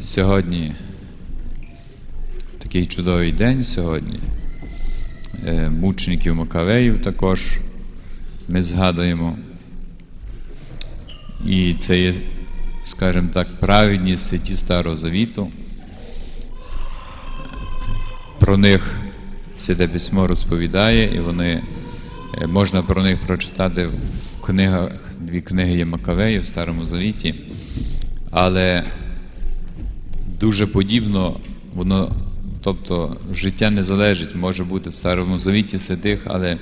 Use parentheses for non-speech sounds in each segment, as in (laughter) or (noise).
Сьогодні такий чудовий день сьогодні. Е, Мучеників Макавеїв також ми згадуємо. І це є, скажімо так, праведні святі Старого Завіту. Про них Святе Письмо розповідає, і вони е, можна про них прочитати в книгах, дві книги є Макавеїв в Старому Завіті. Але дуже подібно, воно, тобто життя не залежить, може бути в Старому Завіті святих, але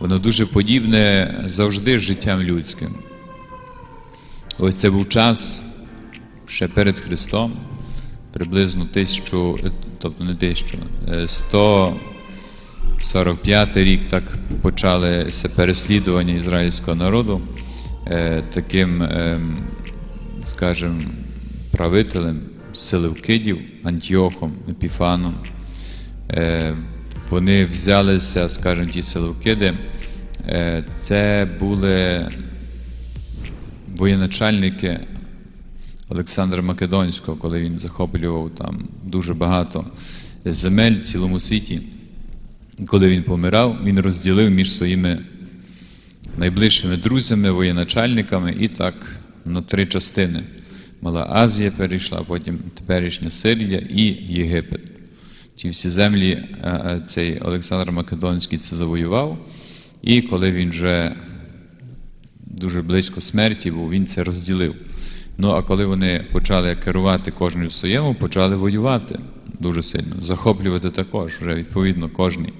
воно дуже подібне завжди з життям людським. Ось це був час ще перед Христом, приблизно тисячу, тобто не тисячу, е, 145 рік так почалося переслідування ізраїльського народу е, таким, ем, скажімо, правителем Селевкидів, Антіохом, Епіфаном. Е, Вони взялися, скажімо, ті Селевкиди. Е, Це були воєначальники Олександра Македонського, коли він захоплював там дуже багато земель в цілому світі. Коли він помирав, він розділив між своїми найближчими друзями, воєначальниками і так на три частини. Мала Азія перейшла, потім теперішня Сирія і Єгипет. Ті всі землі е, е, цей Олександр Македонський це завоював, і коли він вже дуже близько смерті був, він це розділив. Ну а коли вони почали керувати кожен в своєму, почали воювати дуже сильно, захоплювати також, вже відповідно кожний.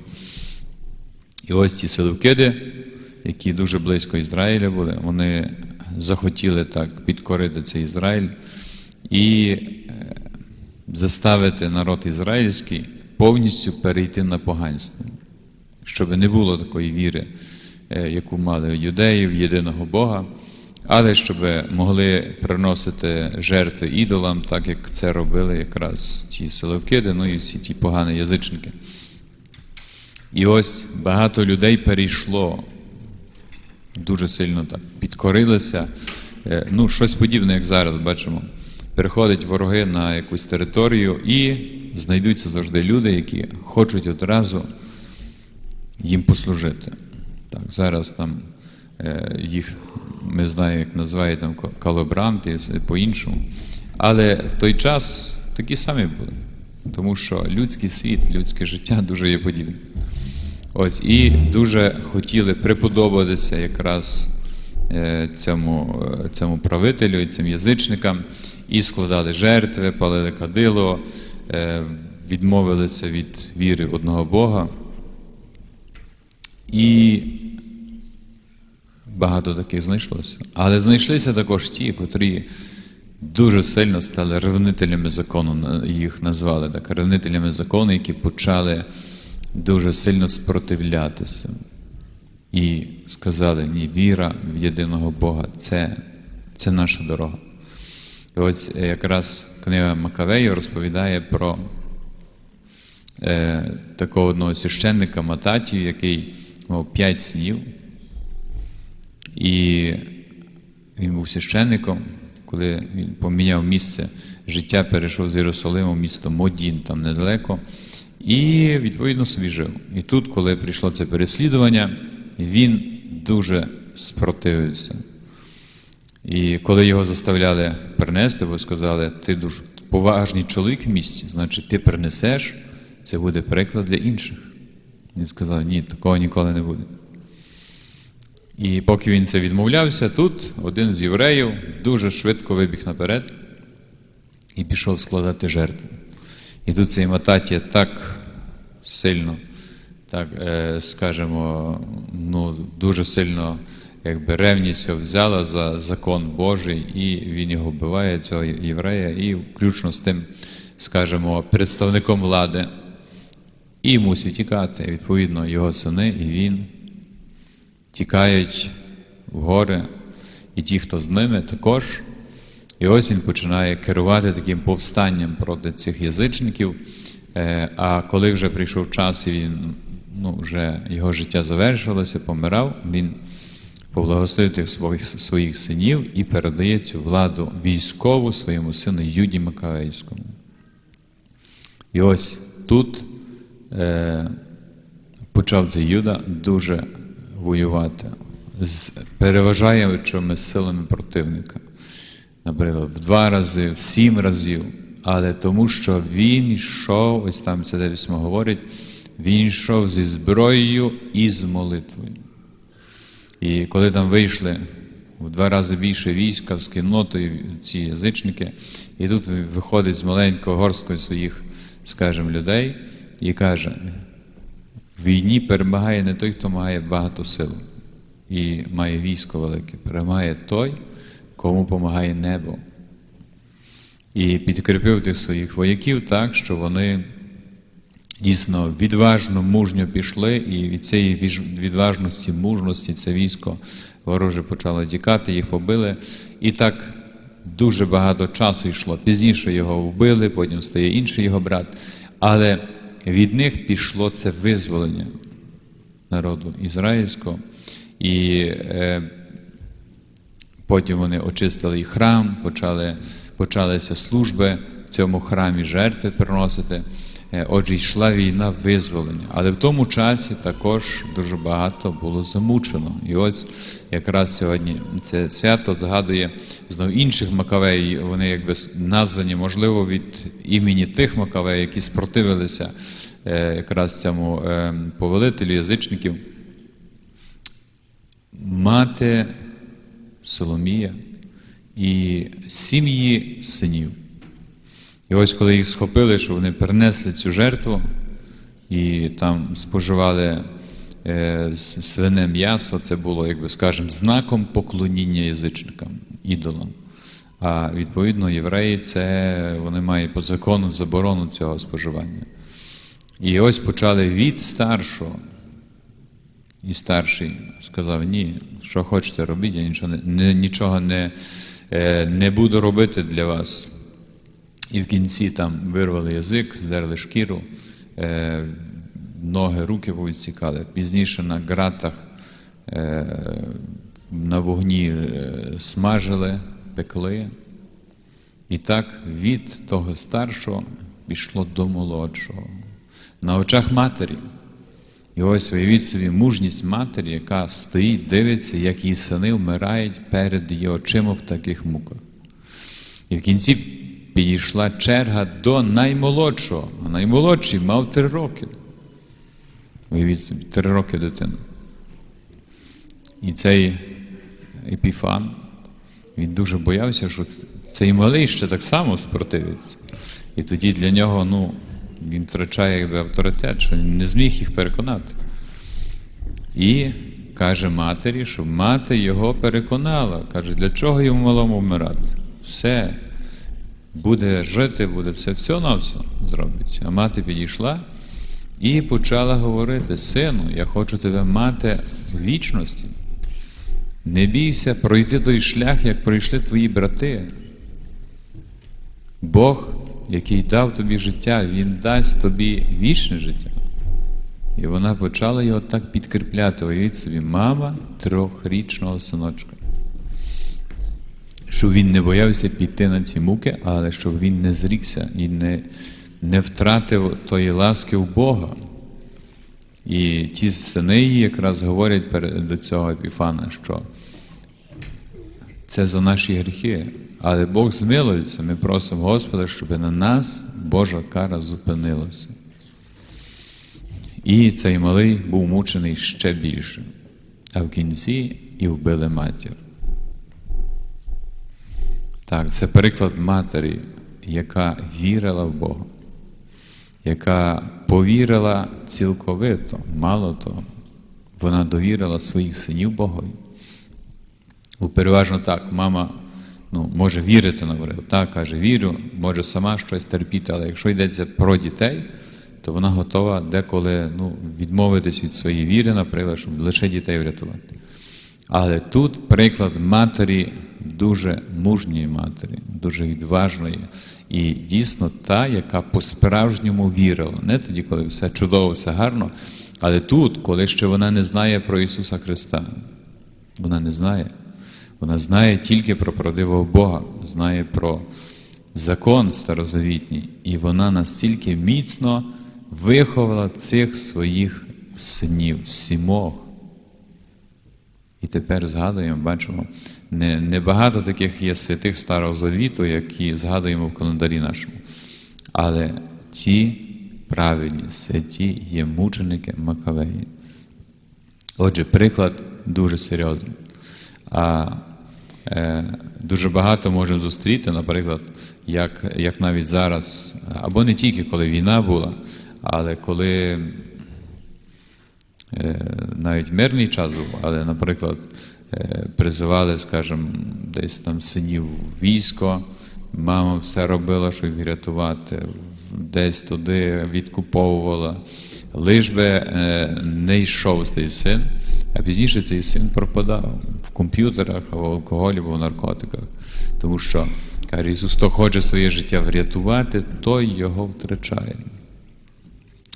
І ось ці селевкиди, які дуже близько Ізраїля були, вони захотіли так підкорити цей Ізраїль і е, заставити народ ізраїльський повністю перейти на поганство, щоб не було такої віри, е, яку мали юдеї в єдиного Бога, але щоб могли приносити жертви ідолам, так як це робили якраз ті селевкиди, ну і всі ті погані язичники. І ось багато людей перейшло дуже сильно так підкорилися. Е, Ну, щось подібне, як зараз бачимо. Переходять вороги на якусь територію і знайдуться завжди люди, які хочуть одразу їм послужити. Так, зараз там е, їх ми знаємо, як називають там колаборанти по-іншому. Але в той час такі самі були. Тому що людський світ, людське життя дуже є подібне. Ось і дуже хотіли приподобатися якраз е, цьому, е, цьому правителю і цим язичникам, і складали жертви, палили кадило, е, відмовилися від віри одного Бога. І багато таких знайшлося. Але знайшлися також ті, котрі дуже сильно стали ревнителями закону, їх назвали так, ревнителями закону, які почали дуже сильно спротивлятися. І сказали, ні, віра в єдиного Бога це, це наша дорога. І ось якраз книга Макавею розповідає про е, такого одного священника Мататію, який мав п'ять снів. І він був священником, коли він поміняв місце життя, перейшов з Єрусалиму в місто Модін, там недалеко, і відповідно собі жив. І тут, коли прийшло це переслідування, він дуже спротивився. І коли його заставляли принести, бо сказали, ти дуже поважний чоловік в місті, значить ти принесеш, це буде приклад для інших. Він сказав, ні, такого ніколи не буде. І поки він це відмовлявся, тут один з євреїв дуже швидко вибіг наперед і пішов складати жертву. І тут цей Мататія так сильно, так е, скажемо, ну, дуже сильно якби ревність взяла за закон Божий, і він його вбиває, цього єврея, і включно з тим, скажемо, представником влади. І мусить тікати, відповідно, його сини, і він тікають в гори, і ті, хто з ними, також. І ось він починає керувати таким повстанням проти цих язичників. Е, А коли вже прийшов час, і він ну, вже його життя завершилося, помирав, він поблагословив тих своїх, своїх синів і передає цю владу військову своєму сину Юді Макавейському. І ось тут е, почав цей Юда дуже воювати з переважаючими силами противника. Наприклад, в два рази, в сім разів. Але тому, що він йшов, ось там це де письмо говорить, він йшов зі зброєю і з молитвою. І коли там вийшли в два рази більше війська з кіннотою ці язичники, і тут виходить з маленького горсткою своїх, скажімо, людей і каже: в війні перемагає не той, хто має багато сил і має військо велике, перемагає той, кому допомагає небо. І підкріпив тих своїх вояків так, що вони дійсно відважно, мужньо пішли, і від цієї відважності, мужності це військо вороже почало тікати, їх побили. І так дуже багато часу йшло. Пізніше його вбили, потім стає інший його брат. Але від них пішло це визволення народу ізраїльського. І е, Потім вони очистили і храм, почали, почалися служби в цьому храмі, жертви приносити. Е, Отже, йшла війна визволення. Але в тому часі також дуже багато було замучено. І ось якраз сьогодні це свято згадує знову інших Макавеїв. Вони якби названі, можливо, від імені тих Макавеїв, які спротивилися е, якраз цьому е, повелителю язичників. Мати Соломія і сім'ї синів. І ось коли їх схопили, що вони принесли цю жертву і там споживали е, свине м'ясо, це було, як би скажемо, знаком поклоніння язичникам, ідолам. А відповідно, євреї це вони мають по закону заборону цього споживання. І ось почали від старшого. І старший сказав: ні, що хочете робіть, я нічого не, нічого не, не буду робити для вас. І в кінці там вирвали язик, здерли шкіру, е, ноги, руки повідсікали. Пізніше на ґратах е, на вогні е, смажили, пекли. І так від того старшого пішло до молодшого. На очах матері. І ось уявіть собі мужність матері, яка стоїть, дивиться, як її сини вмирають перед її очима в таких муках. І в кінці підійшла черга до наймолодшого, а наймолодший мав три роки. Уявіть собі, три роки дитина. І цей епіфан, він дуже боявся, що цей малий ще так само спротивиться. І тоді для нього, ну, він втрачає якби, авторитет, що він не зміг їх переконати. І каже матері, що мати його переконала. Каже, для чого йому малому вмирати? Все, буде жити, буде все, все на все зробить. А мати підійшла і почала говорити: сину, я хочу тебе мати в вічності. Не бійся пройти той шлях, як пройшли твої брати. Бог, який дав тобі життя, Він дасть тобі вічне життя. І вона почала його так підкріпляти. Уявіть собі, мама трьохрічного синочка. Щоб він не боявся піти на ці муки, але щоб він не зрікся і не, не втратив тої ласки у Бога. І ті сини якраз говорять до цього Епіфана, що це за наші гріхи. Але Бог змилується, ми просимо Господа, щоб на нас Божа кара зупинилася. І цей малий був мучений ще більше. А в кінці і вбили матір. Так, це приклад матері, яка вірила в Бога, яка повірила цілковито, мало того, вона довірила своїх синів Богові. Переважно так, мама ну, може вірити наприклад, так, каже, вірю, може сама щось терпіти, але якщо йдеться про дітей, то вона готова деколи ну, відмовитись від своєї віри, наприклад, щоб лише дітей врятувати. Але тут приклад матері дуже мужньої матері, дуже відважної, і дійсно та, яка по-справжньому вірила. Не тоді, коли все чудово, все гарно, але тут, коли ще вона не знає про Ісуса Христа. Вона не знає. Вона знає тільки про правдивого Бога, знає про закон старозавітній, і вона настільки міцно виховала цих своїх синів, сімох. І тепер згадуємо, бачимо, не, не багато таких є святих Старого Завіту, які згадуємо в календарі нашому. Але ці правильні святі є мученики Макавеї. Отже, приклад дуже серйозний. Дуже багато можемо зустріти, наприклад, як, як навіть зараз, або не тільки коли війна була, але коли е, навіть мирний час був, але, наприклад, е, призивали, скажімо, десь там синів військо, мама все робила, щоб їх рятувати, десь туди відкуповувала. Лиш би е, не йшов цей син, а пізніше цей син пропадав в комп'ютерах, в алкоголі, в наркотиках. Тому що, каже Ісус, хто хоче своє життя врятувати, той його втрачає.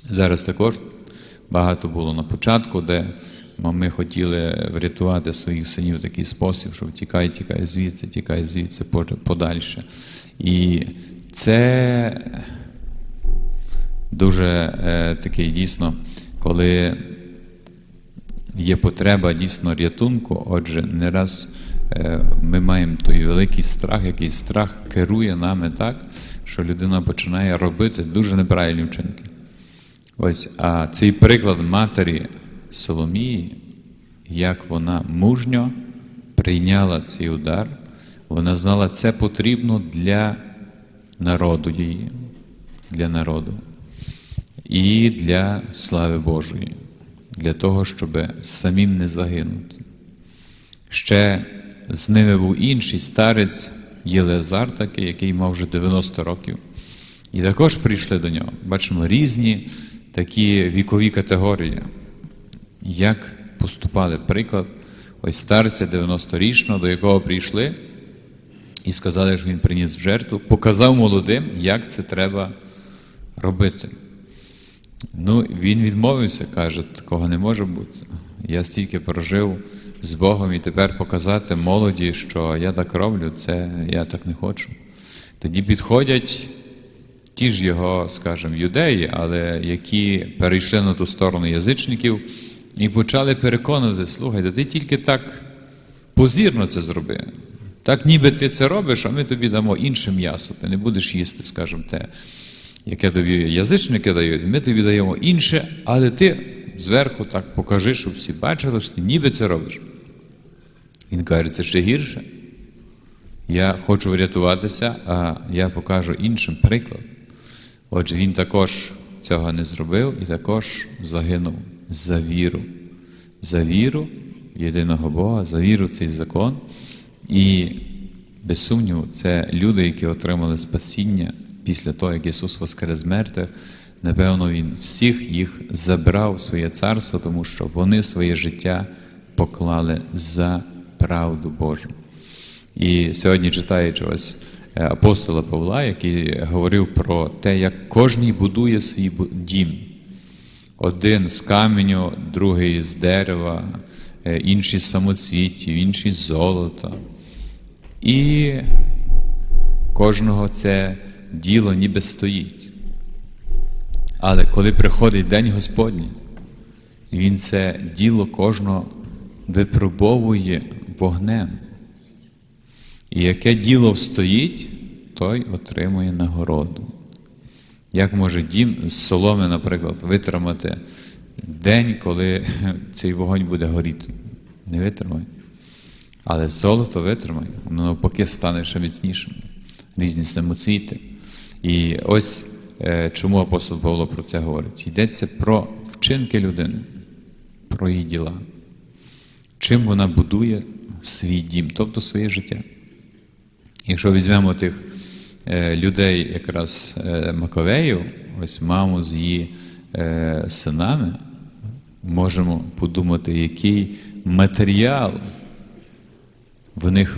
Зараз також багато було на початку, де ми хотіли врятувати своїх синів в такий спосіб, що тікай, тікай звідси, тікай звідси подальше. І це дуже е, такий дійсно, коли є потреба дійсно рятунку, отже, не раз е, ми маємо той великий страх, який страх керує нами так, що людина починає робити дуже неправильні вчинки. Ось, а цей приклад матері Соломії, як вона мужньо прийняла цей удар, вона знала, це потрібно для народу її, для народу і для слави Божої, для того, щоб самим не загинути. Ще з ними був інший старець Єлезар, такий, який мав вже 90 років. І також прийшли до нього. Бачимо різні такі вікові категорії. Як поступали приклад, ось старця 90-річного, до якого прийшли і сказали, що він приніс в жертву, показав молодим, як це треба робити. Ну, він відмовився, каже, такого не може бути. Я стільки прожив з Богом і тепер показати молоді, що я так роблю, це я так не хочу. Тоді підходять ті ж його, скажімо, юдеї, але які перейшли на ту сторону язичників і почали переконувати, слухай, да ти тільки так позірно це зроби. Так ніби ти це робиш, а ми тобі дамо інше м'ясо. Ти не будеш їсти, скажімо, те, яке тобі язичники дають, ми тобі даємо інше, але ти зверху так покажи, щоб всі бачили, що ти ніби це робиш. Він каже, це ще гірше. Я хочу врятуватися, а я покажу іншим приклад. Отже, він також цього не зробив і також загинув за віру. За віру єдиного Бога, за віру в цей закон. І, без сумніву, це люди, які отримали спасіння після того, як Ісус воскрес з. Напевно, Він всіх їх забрав в своє царство, тому що вони своє життя поклали за правду Божу. І сьогодні читаючи ось е, апостола Павла, який говорив про те, як кожний будує свій дім. Один з каменю, другий з дерева, е, інший з самоцвітів, інший з золота. І кожного це діло ніби стоїть. Але коли приходить День Господній, він це діло кожного випробовує вогнем. І яке діло встоїть, той отримує нагороду. Як може дім з соломи, наприклад, витримати день, коли (laughs) цей вогонь буде горіти? Не витримає. Але золото витримає, воно навпаки стане ще міцнішим. Різні самоцвіти. І ось е, чому апостол Павло про це говорить. Йдеться про вчинки людини, про її діла. Чим вона будує свій дім, тобто своє життя. Якщо візьмемо тих е, людей, якраз е, Маковеїв, ось маму з її синами, можемо подумати, який матеріал в них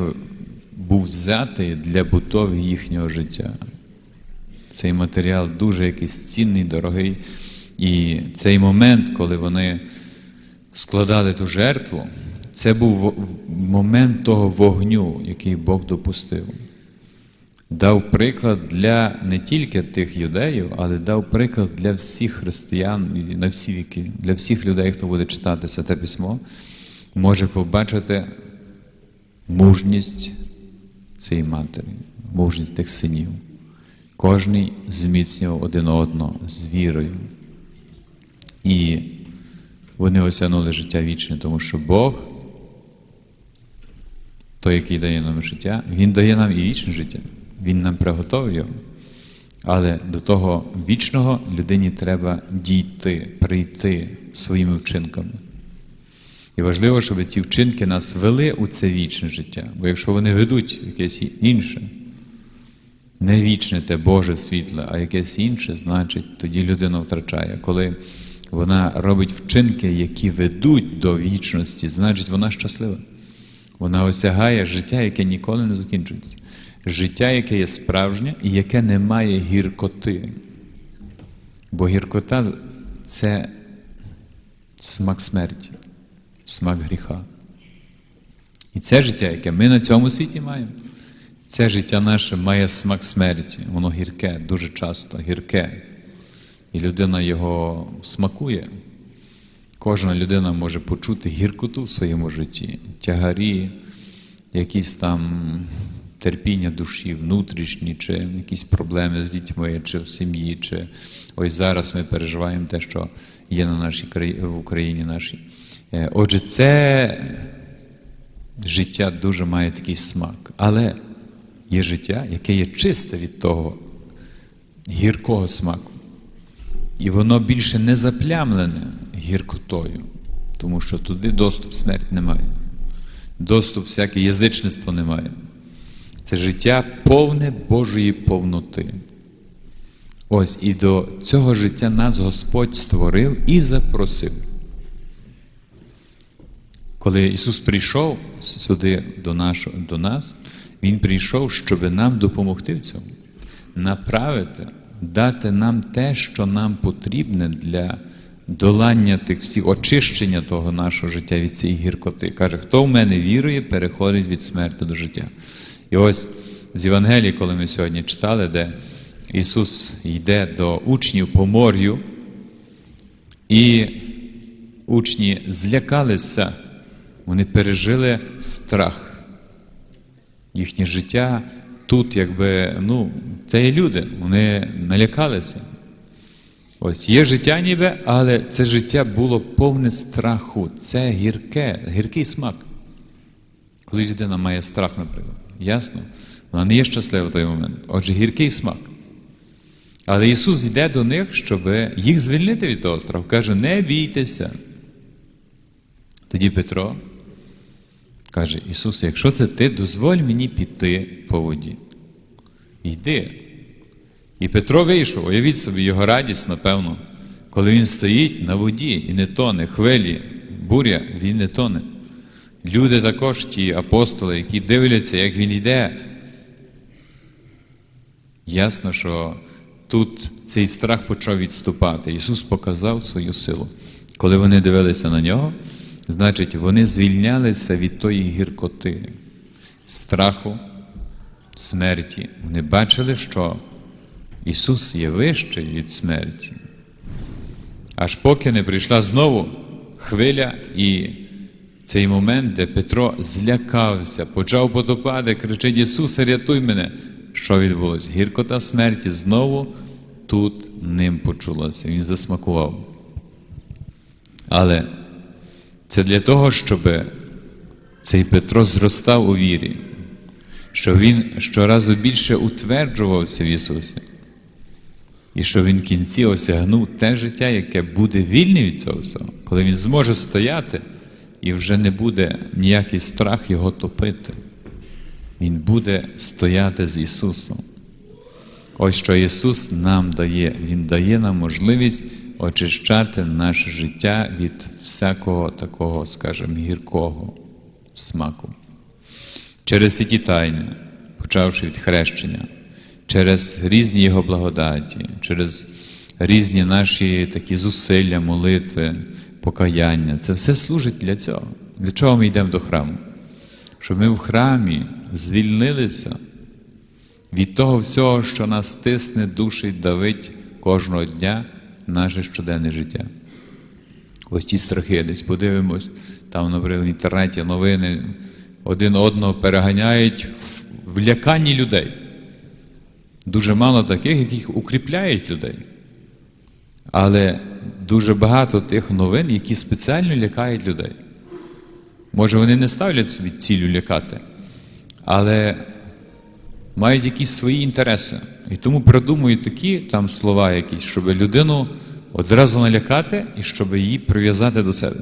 був взятий для будови їхнього життя. Цей матеріал дуже якийсь цінний, дорогий. І цей момент, коли вони складали ту жертву, Це був момент того вогню, який Бог допустив. Дав приклад для не тільки тих юдеїв, але дав приклад для всіх християн на всі віки, для всіх людей, хто буде читати Святе Письмо, може побачити мужність цієї матері, мужність тих синів. Кожний зміцнював один одного з вірою. І вони осягнули життя вічне, тому що Бог, той, який дає нам життя, Він дає нам і вічне життя. Він нам приготовив його. Але до того вічного людині треба дійти, прийти своїми вчинками. І важливо, щоб ці вчинки нас вели у це вічне життя. Бо якщо вони ведуть якесь інше, не вічне те Боже світле, а якесь інше, значить тоді людина втрачає. Коли вона робить вчинки, які ведуть до вічності, значить вона щаслива. Вона осягає життя, яке ніколи не закінчується. Життя, яке є справжнє і яке не має гіркоти. Бо гіркота це смак смерті, смак гріха. І це життя, яке ми на цьому світі маємо, це життя наше має смак смерті. Воно гірке, дуже часто гірке. І людина його смакує. Кожна людина може почути гіркоту в своєму житті, тягарі, якісь там терпіння душі, внутрішні, чи якісь проблеми з дітьми, чи в сім'ї, чи ось зараз ми переживаємо те, що є на нашій краї- в Україні нашій. Е, Отже, це життя дуже має такий смак. Але є життя, яке є чисте від того гіркого смаку. І воно більше не заплямлене гіркотою, тому що туди доступ смерть немає. Доступ всяке язичництво немає. Це життя повне Божої повноти. Ось і до цього життя нас Господь створив і запросив. Коли Ісус прийшов сюди до, нашого, до нас, Він прийшов, щоб нам допомогти в цьому, направити, дати нам те, що нам потрібне для долання тих всіх очищення того нашого життя від цієї гіркоти. Каже, хто в мене вірує, переходить від смерті до життя. І ось з Євангелії, коли ми сьогодні читали, де Ісус йде до учнів по морю, і учні злякалися, вони пережили страх. Їхнє життя тут, якби, ну, це є люди, вони налякалися. Ось є життя ніби, але це життя було повне страху. Це гірке, гіркий смак. Коли людина має страх, наприклад, ясно? Вона не є щаслива в той момент. Отже, гіркий смак. Але Ісус йде до них, щоб їх звільнити від того страху. Каже, не бійтеся. Тоді Петро каже, Ісус, якщо це ти, дозволь мені піти по воді. Йди. І Петро вийшов, уявіть собі його радість, напевно, коли він стоїть на воді і не тоне, хвилі, буря, він не тоне. Люди також, ті апостоли, які дивляться, як він йде. Ясно, що тут цей страх почав відступати. Ісус показав свою силу. Коли вони дивилися на нього, значить, вони звільнялися від тої гіркоти, страху, смерті. Вони бачили, що Ісус є вищий від смерті. Аж поки не прийшла знову хвиля і цей момент, де Петро злякався, почав потопати, кричить: Ісусе, рятуй мене. Що відбулося? Гіркота смерті знову тут ним почулася. Він засмакував. Але це для того, щоб цей Петро зростав у вірі, щоб він щоразу більше утверджувався в Ісусі. І що він в кінці осягнув те життя, яке буде вільне від цього всього, коли він зможе стояти і вже не буде ніякий страх його топити. Він буде стояти з Ісусом. Ось що Ісус нам дає. Він дає нам можливість очищати наше життя від всякого такого, скажімо, гіркого смаку. Через ті тайни, почавши від хрещення, через різні Його благодаті, через різні наші такі зусилля, молитви, покаяння. Це все служить для цього. Для чого ми йдемо до храму? Щоб ми в храмі звільнилися від того всього, що нас тисне, душить, давить кожного дня наше щоденне життя. Ось ті страхи десь подивимось, там, наприклад, в інтернеті новини один одного переганяють в ляканні людей. Дуже мало таких, яких укріпляють людей. Але дуже багато тих новин, які спеціально лякають людей. Може, вони не ставлять собі цілю лякати, але мають якісь свої інтереси. І тому придумують такі там слова якісь, щоб людину одразу налякати і щоб її прив'язати до себе.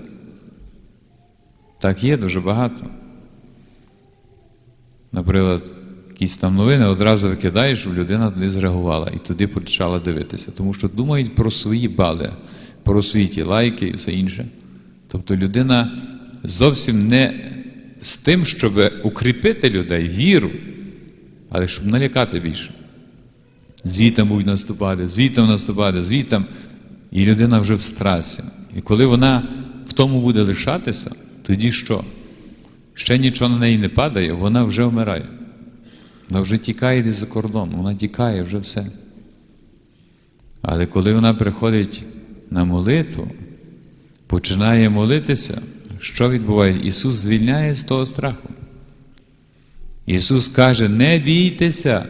Так є дуже багато. Наприклад, якісь там новини одразу викидаєш, щоб людина туди зреагувала і туди почала дивитися. Тому що думають про свої бали, про свої ті лайки і все інше. Тобто людина зовсім не з тим, щоб укріпити людей, віру, але щоб налякати більше. Звітом будуть наступати, звітом наступати, звітом. І людина вже в страсі. І коли вона в тому буде лишатися, тоді що? Ще нічого на неї не падає, вона вже вмирає. Вона вже тікає десь за кордон, вона тікає вже все. Але коли вона приходить на молитву, починає молитися, що відбувається? Ісус звільняє з того страху. Ісус каже: не бійтеся.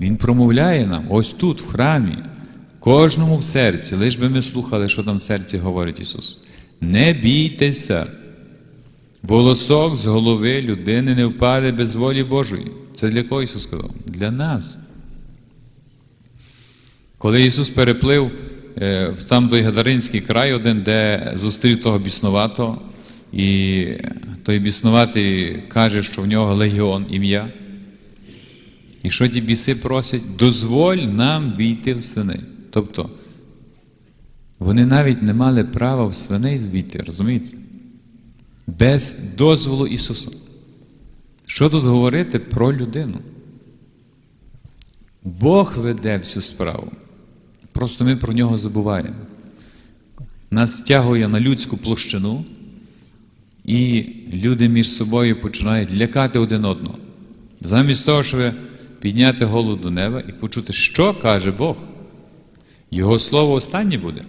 Він промовляє нам ось тут, в храмі, кожному в серці, лиш би ми слухали, що там в серці говорить Ісус. Не бійтеся. Волосок з голови людини не впаде без волі Божої. Це для кого Ісус сказав? Для нас. Коли Ісус переплив е, в там той Гадаринський край, один, де зустрів того біснуватого, і той біснуватий каже, що в нього легіон ім'я. І що ті біси просять? Дозволь нам війти в свини. Тобто, вони навіть не мали права в свиней звійти, розумієте? Без дозволу Ісуса. Що тут говорити про людину? Бог веде всю справу. Просто ми про нього забуваємо. Нас тягує на людську площину, і люди між собою починають лякати один одного. Замість того, щоб підняти голову до неба і почути, що каже Бог. Його слово останнє буде.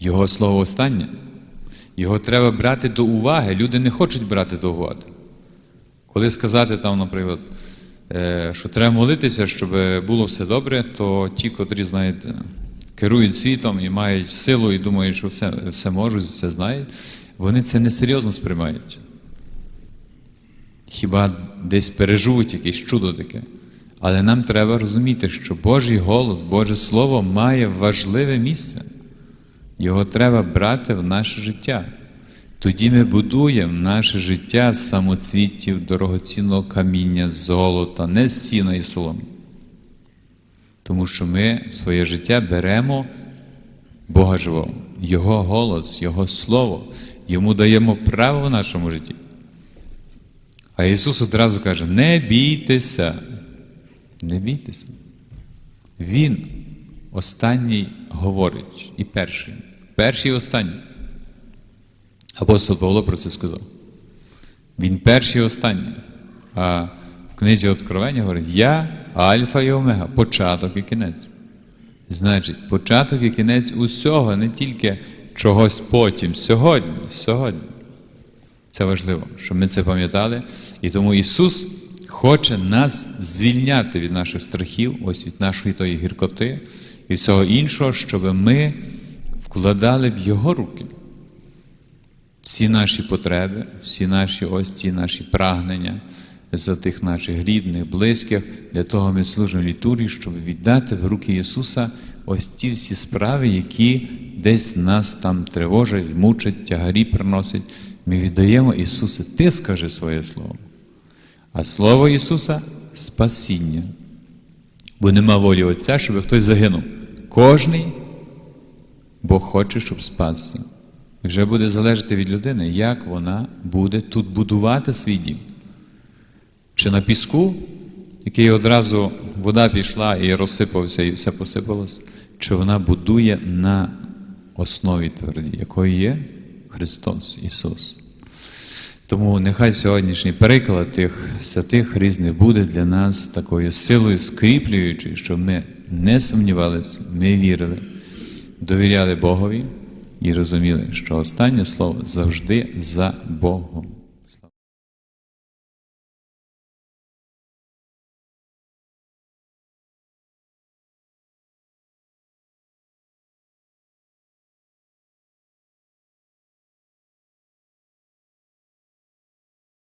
Його слово останнє. Його треба брати до уваги. Люди не хочуть брати до уваги. Коли сказати там, наприклад, е, що треба молитися, щоб було все добре, то ті, котрі, знаєте, керують світом і мають силу і думають, що все, все можуть, все знають, вони це несерйозно сприймають. Хіба десь переживуть якесь чудо таке. Але нам треба розуміти, що Божий голос, Боже Слово має важливе місце. Його треба брати в наше життя. Тоді ми будуємо наше життя з самоцвітів, дорогоцінного каміння, золота, не з сіна і соломи. Тому що ми своє життя беремо Бога живого, Його голос, Його Слово, Йому даємо право в нашому житті. А Ісус одразу каже: не бійтеся, не бійтеся. Він останній говорить і перший. Перший і останній. Апостол Павло про це сказав. Він перший і останній. А в книзі Откровення говорить: Я Альфа і Омега, початок і кінець. Значить, початок і кінець усього, не тільки чогось потім, сьогодні, сьогодні. Це важливо, щоб ми це пам'ятали. І тому Ісус хоче нас звільняти від наших страхів, ось від нашої тої гіркоти і всього іншого, щоб ми вкладали в Його руки всі наші потреби, всі наші ось ці наші прагнення за тих наших рідних, близьких. Для того ми служимо літургії, щоб віддати в руки Ісуса ось ті всі справи, які десь нас там тривожать, мучать, тягарі приносять. Ми віддаємо Ісусе, Ти скажи своє Слово. А Слово Ісуса спасіння. Бо нема волі Отця, щоб хтось загинув. Кожний Бог хоче, щоб спасся. Вже буде залежати від людини, як вона буде тут будувати свій дім. Чи на піску, який одразу вода пішла і розсипався, і все посипалось, чи вона будує на основі твердій, якою є Христос Ісус. Тому нехай сьогоднішній переклад тих святих різних буде для нас такою силою скріплюючою, щоб ми не сумнівалися, ми вірили, довіряли Богові і розуміли, що останнє слово завжди за Богом.